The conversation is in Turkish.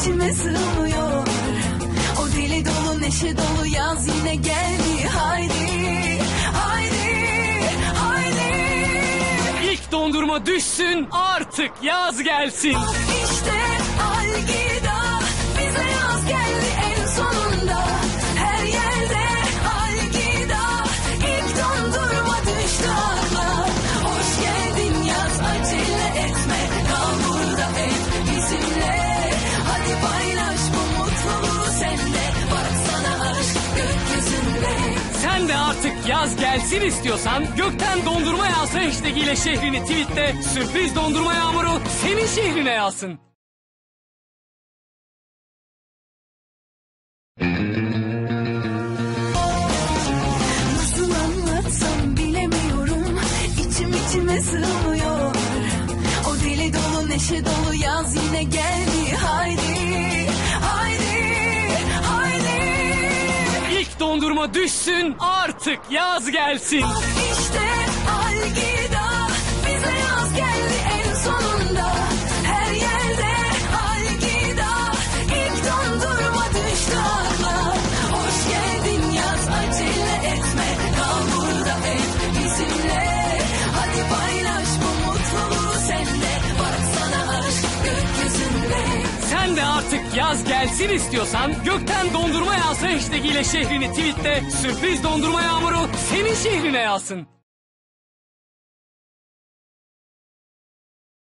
içime sığmıyor. O deli dolu neşe dolu yaz yine geldi haydi Haydi haydi. İlk dondurma düşsün artık yaz gelsin. Al işte al git Sen de artık yaz gelsin istiyorsan gökten dondurma yağsa hashtag ile şehrini tweetle sürpriz dondurma yağmuru senin şehrine yağsın. Nasıl anlatsam bilemiyorum. İçim içime sığmıyor. O deli dolu neşe dolu yaz yine geldi Dondurma düşsün artık yaz gelsin. İşte Algida bize yaz geldi en sonunda. Her yerde Algida ilk dondurma düştü Hoş geldin yaz acele etme kal burada hep bizimle Sen de artık yaz gelsin istiyorsan gökten dondurma yağsa hashtag ile şehrini tweetle sürpriz dondurma yağmuru senin şehrine yağsın.